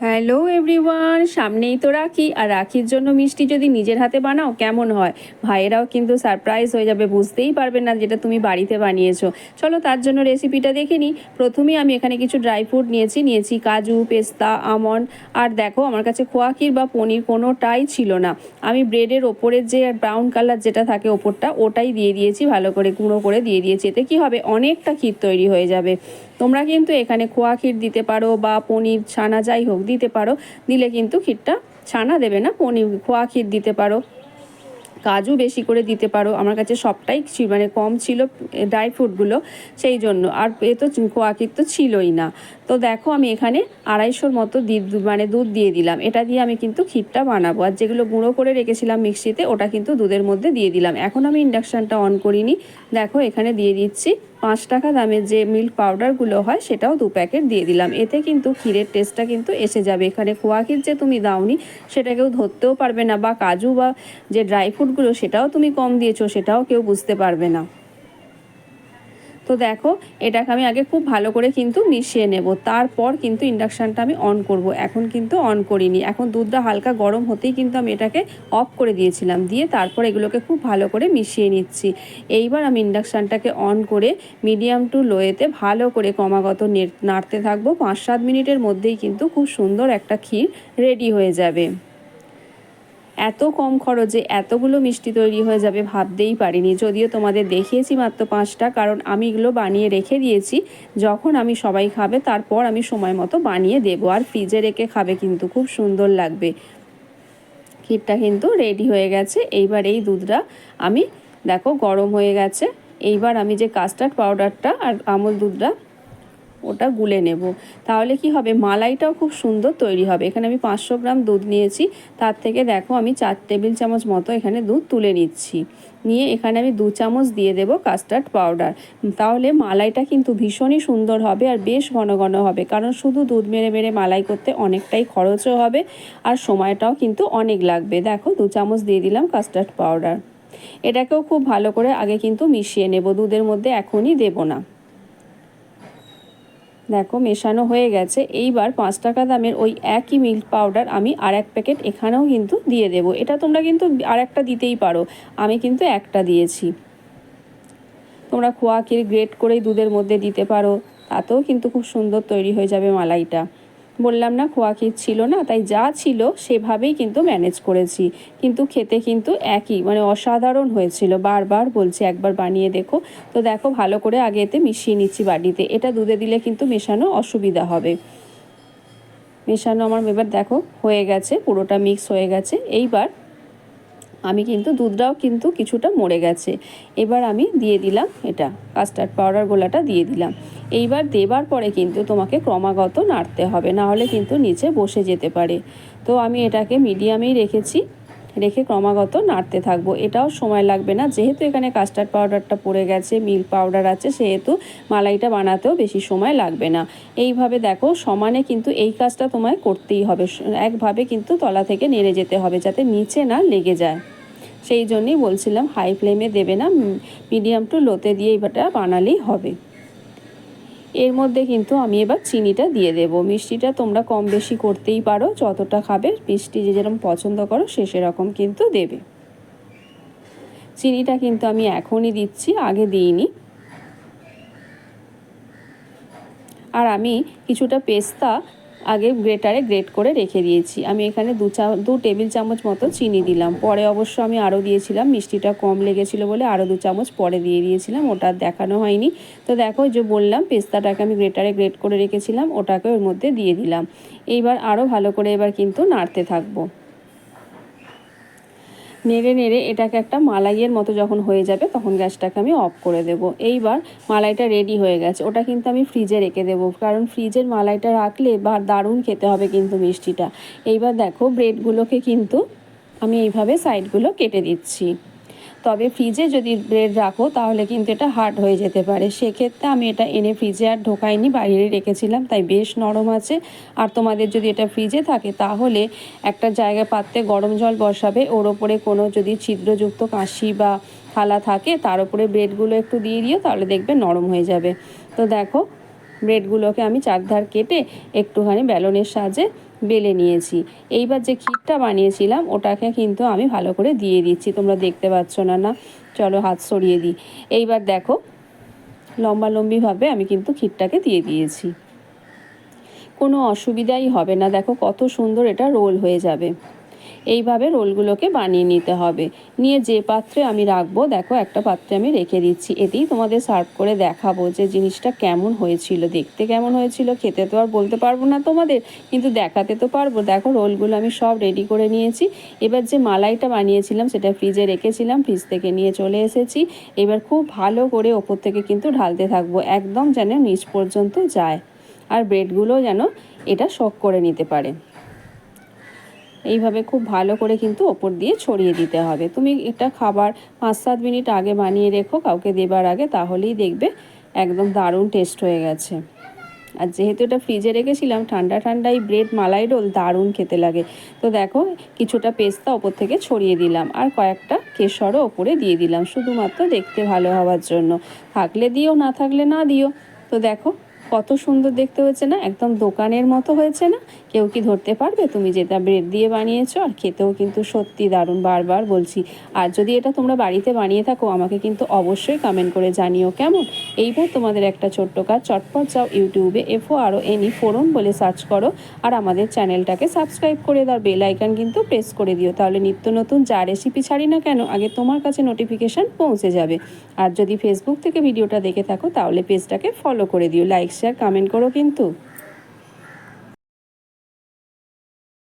Hello everyone সামনেই তো রাখি। আর রাখির জন্য মিষ্টি যদি নিজের হাতে বানাও, কেমন হয়? ভাইয়েরাও কিন্তু সারপ্রাইজ হয়ে যাবে, বুঝতেই পারবে না যেটা তুমি বাড়িতে বানিয়েছো। চলো তার জন্য রেসিপিটা দেখে নিই। প্রথমেই আমি এখানে কিছু ড্রাই ফ্রুট নিয়েছি। নিয়েছি কাজু, পেস্তা, আমন্ড। আর দেখো, আমার কাছে খোয়া ক্ষীর বা পনির কোনোটাই ছিল না। আমি ব্রেডের ওপরের যে ব্রাউন কালার যেটা থাকে ওপরটা, ওটাই দিয়ে দিয়েছি, ভালো করে গুঁড়ো করে দিয়ে দিয়েছি। এতে কী হবে? অনেকটা ক্ষীর তৈরি হয়ে যাবে। তোমরা কিন্তু এখানে খোয়া ক্ষীর দিতে পারো বা পনির ছানা, যাই হোক দিতে পারো। দিলে কিন্তু ক্ষীরটা ছানা দেবে না, পনির, খোয়া ক্ষীর দিতে পারো। কাজু বেশি করে দিতে পারো। আমার কাছে সবটাই মানে কম ছিল ড্রাই ফ্রুটগুলো সেই জন্য। আর এ তো খোয়া ক্ষীর তো ছিলই না। তো দেখো আমি এখানে আড়াইশোর মতো মানে দুধ দিয়ে দিলাম। এটা দিয়ে আমি কিন্তু ক্ষীরটা বানাবো। আর যেগুলো গুঁড়ো করে রেখেছিলাম মিক্সিতে, ওটা কিন্তু দুধের মধ্যে দিয়ে দিলাম। এখন আমি ইন্ডাকশানটা অন করিনি। দেখো এখানে দিয়ে দিচ্ছি পাঁচ টাকা দামের যে মিল্ক পাউডারগুলো হয়, সেটাও দু প্যাকেট দিয়ে দিলাম। এতে কিন্তু ক্ষীরের টেস্টটা কিন্তু এসে যাবে। এখানে খোয়া ক্ষীর যে তুমি দাওনি, সেটা কেউ ধরতেও পারবে না বা কাজু বা যে ড্রাই ফ্রুটগুলো সেটাও তুমি কম দিয়েছ, সেটাও কেউ বুঝতে পারবে না। তো দেখো, এটাকে আমি আগে খুব ভালো করে কিন্তু মিশিয়ে নেব। তারপর কিন্তু ইন্ডাকশানটা আমি অন করব। এখন কিন্তু অন করিনি। এখন দুধটা হালকা গরম হতেই কিন্তু আমি এটাকে অফ করে দিয়েছিলাম। দিয়ে তারপর এগুলোকে খুব ভালো করে মিশিয়ে নিচ্ছি। এইবার আমি ইন্ডাকশানটাকে অন করে মিডিয়াম টু লোয়েতে ভালো করে ক্রমাগত নাড়তে থাকব। পাঁচ সাত মিনিটের মধ্যেই কিন্তু খুব সুন্দর একটা ক্ষীর রেডি হয়ে যাবে। এত কম খরচে এতগুলো মিষ্টি তৈরি হয়ে যাবে ভাবতেই পারিনি। যদিও তোমাদের দেখিয়েছি মাত্র পাঁচটা, কারণ আমি এগুলো বানিয়ে রেখে দিয়েছি। যখন আমি সবাই খাবে, তারপর আমি সময় মতো বানিয়ে দেবো। আর ফ্রিজে রেখে খাবে কিন্তু খুব সুন্দর লাগবে। ক্ষীরটা কিন্তু রেডি হয়ে গেছে। এইবার এই দুধটা আমি, দেখো, গরম হয়ে গেছে। এইবার আমি যে কাস্টার্ড পাউডারটা আর আমল দুধটা ওটা গুলে নেব। তাহলে কি হবে? মালাইটাও খুব সুন্দর তৈরি হবে। এখানে আমি পাঁচশো গ্রাম দুধ নিয়েছি। তার থেকে দেখো আমি চার টেবিল চামচ মতো এখানে দুধ তুলে নিচ্ছি। নিয়ে এখানে আমি দু চামচ দিয়ে দেবো কাস্টার্ড পাউডার। তাহলে মালাইটা কিন্তু ভীষণই সুন্দর হবে আর বেশ ঘন ঘন হবে। কারণ শুধু দুধ মেরে মেরে মালাই করতে অনেকটাই খরচও হবে আর সময়টাও কিন্তু অনেক লাগবে। দেখো দু চামচ দিয়ে দিলাম কাস্টার্ড পাউডার। এটাকেও খুব ভালো করে আগে কিন্তু মিশিয়ে নেব। দুধের মধ্যে এখনই দেবো না। দেখো, মেশানো হয়ে গেছে। এইবার পাঁচ টাকা দামের ওই একই মিল্ক পাউডার আমি আর এক প্যাকেট এখানেও কিন্তু দিয়ে দেব। এটা তোমরা কিন্তু আর একটা দিতেই পারো। আমি কিন্তু একটা দিয়েছি। তোমরা খোয়া গ্রেট করেই দুধের মধ্যে দিতে পারো। তাতেও কিন্তু খুব সুন্দর তৈরি হয়ে যাবে মালাইটা। বললাম না খোয়া ছিল না, তাই যা ছিল সেভাবেই কিন্তু ম্যানেজ করেছি। কিন্তু খেতে কিন্তু একই মানে অসাধারণ হয়েছিল। বারবার বলছি, একবার বানিয়ে দেখো। তো দেখো, ভালো করে আগে এতে মিশিয়ে নিচ্ছি বাড়িতে এটা দুধে দিলে কিন্তু মেশানো অসুবিধা হবে। মেশানো আমার এবার দেখো, হয়ে গেছে, পুরোটা মিক্স হয়ে গেছে। এইবার আমি কিন্তু দুধটাও কিন্তু কিছুটা মরে গেছে। এবার আমি দিয়ে দিলাম এটা কাস্টার্ড পাউডার গোলাটা দিয়ে দিলাম। এইবার দেবার পরে কিন্তু তোমাকে ক্রমাগত নাড়তে হবে না হলে কিন্তু নিচে বসে যেতে পারে। তো আমি এটাকে মিডিয়ামেই রেখেছি। রেখে ক্রমাগত নাড়তে থাকব। এটাও সময় লাগবে না, যেহেতু এখানে কাস্টার্ড পাউডারটা পড়ে গেছে মিল্ক পাউডার আছে, সেহেতু মালাইটা বানাতেও বেশি সময় লাগবে না। এইভাবে দেখো, সমানে কিন্তু এই কাজটা তোমায় করতেই হবে। একভাবে কিন্তু তলা থেকে নেড়ে যেতে হবে, যাতে নিচে না লেগে যায়। সেই জন্যই বলছিলাম হাই ফ্লেমে দেবে না মিডিয়াম টু লোতে দিয়ে এবারটা বানালেই হবে। এর মধ্যে কিন্তু আমি এবার চিনিটা দিয়ে দেব। মিষ্টিটা তোমরা কম বেশি করতেই পারো, যতটা খাবে, মিষ্টি যে যেরকম পছন্দ করো, সে সেরকম কিন্তু দেবে। চিনিটা কিন্তু আমি এখনই দিচ্ছি, আগে দিইনি। আর আমি কিছুটা পেস্তা আগে গ্রেটারে গ্রেট করে রেখে দিয়েছি। আমি এখানে দু চা, দু টেবিল চামচ মতো চিনি দিলাম। পরে অবশ্য আমি আরও দিয়েছিলাম, মিষ্টিটা কম লেগেছিল বলে আরও দু চামচ পরে দিয়ে দিয়েছিলাম, ওটা দেখানো হয়নি। তো দেখো যে বললাম, পেস্তাটাকে আমি গ্রেটারে গ্রেট করে রেখেছিলাম, ওটাকে ওর মধ্যে দিয়ে দিলাম। এইবার আরও ভালো করে এবার কিন্তু নাড়তে থাকব। নেড়ে নেড়ে এটাকে একটা মালাইয়ের মতো যখন হয়ে যাবে, তখন গ্যাসটাকে আমি অফ করে দেব। এইবার মালাইটা রেডি হয়ে গেছে। ওটা কিন্তু আমি ফ্রিজে রেখে দেবো, কারণ ফ্রিজের মালাইটা রাখলে বা দারুণ খেতে হবে কিন্তু মিষ্টিটা। এইবার দেখো ব্রেডগুলোকে কিন্তু আমি এইভাবে সাইডগুলো কেটে দিচ্ছি। তবে ফ্রিজে যদি ব্রেড রাখো, তাহলে কিন্তু এটা হার্ড হয়ে যেতে পারে। সেক্ষেত্রে আমি এটা এনে ফ্রিজে আর ঢোকাইনি, বাইরে রেখেছিলাম, তাই বেশ নরম আছে। আর তোমাদের যদি এটা ফ্রিজে থাকে, তাহলে একটা জায়গা পাত্রে গরম জল বসাবে, ওর ওপরে কোনো যদি ছিদ্রযুক্ত কাশি বা থালা থাকে, তার উপরে ব্রেডগুলো একটু দিয়ে দিও, তাহলে দেখবে নরম হয়ে যাবে। তো দেখো ব্রেডগুলোকে আমি চারধার কেটে একটুখানি ব্যালনের সাহায্যে বেলে নিয়েছি। এইবার যে ক্ষীরটা বানিয়েছিলাম, ওটাকে কিন্তু আমি ভালো করে দিয়ে দিচ্ছি। তোমরা দেখতে পাচ্ছ না না? চলো হাত সরিয়ে দিই। এইবার দেখো লম্বা লম্বিভাবে আমি কিন্তু ক্ষীরটাকে দিয়ে দিয়েছি। কোনো অসুবিধাই হবে না। দেখো কত সুন্দর এটা রোল হয়ে যাবে। এইভাবে রোলগুলোকে বানিয়ে নিতে হবে। নিয়ে যে পাত্রে আমি রাখব, দেখো একটা পাত্রে আমি রেখে দিচ্ছি। এতেই তোমাদের সার্ভ করে দেখাবো যে জিনিসটা কেমন হয়েছিল। দেখতে কেমন হয়েছিল, খেতে তো আর বলতে পারব না তোমাদের, কিন্তু দেখাতে তো পারব। দেখো রোলগুলো আমি সব রেডি করে নিয়েছি। এবার যে মালাইটা বানিয়েছিলাম, সেটা ফ্রিজে রেখেছিলাম ফ্রিজ থেকে নিয়ে চলে এসেছি। এবার খুব ভালো করে ওপর থেকে কিন্তু ঢালতে থাকব, একদম যেন নিচ পর্যন্ত যায়। আর ব্রেডগুলো যেন এটা শক করে নিতে পারে। এইভাবে খুব ভালো করে কিন্তু ওপর দিয়ে ছড়িয়ে দিতে হবে। তুমি এটা খাবার পাঁচ সাত মিনিট আগে বানিয়ে রেখো, কাউকে দেবার আগে, তাহলেই দেখবে একদম দারুণ টেস্ট হয়ে গেছে। আর যেহেতু এটা ফ্রিজে রেখেছিলাম, ঠান্ডা ঠান্ডা এই ব্রেড মালাই রোল দারুণ খেতে লাগে। তো দেখো, কিছুটা পেস্তা ওপর থেকে ছড়িয়ে দিলাম আর কয়েকটা কেশরও ওপরে দিয়ে দিলাম, শুধুমাত্র দেখতে ভালো হওয়ার জন্য। থাকলে দিও, না থাকলে না দিও। তো দেখো কত সুন্দর দেখতে হয়েছে না? একদম দোকানের মতো হয়েছে না? কেউ কি ধরতে পারবে? তুমি যেটা ব্রেড দিয়ে বানিয়েছো আর খেতেও কিন্তু সত্যি দারুণ। বারবার বলছি। আর যদি এটা তোমরা বাড়িতে বানিয়ে থাকো, আমাকে কিন্তু অবশ্যই কমেন্ট করে জানিও কেমন? এইবার তোমাদের একটা ছোট্ট কাজ, চটপট যাও ইউটিউবে এফও আরও এনি ফোরন বলে সার্চ করো আর আমাদের চ্যানেলটাকে সাবস্ক্রাইব করে দাও। বেল আইকন কিন্তু প্রেস করে দিও। তাহলে নিত্য নতুন যা রেসিপি ছাড়ি না কেন, আগে তোমার কাছে নোটিফিকেশান পৌঁছে যাবে। আর যদি ফেসবুক থেকে ভিডিওটা দেখে থাকো, তাহলে পেজটাকে ফলো করে দিও। লাইক শেয়ার কমেন্ট করো কিন্তু।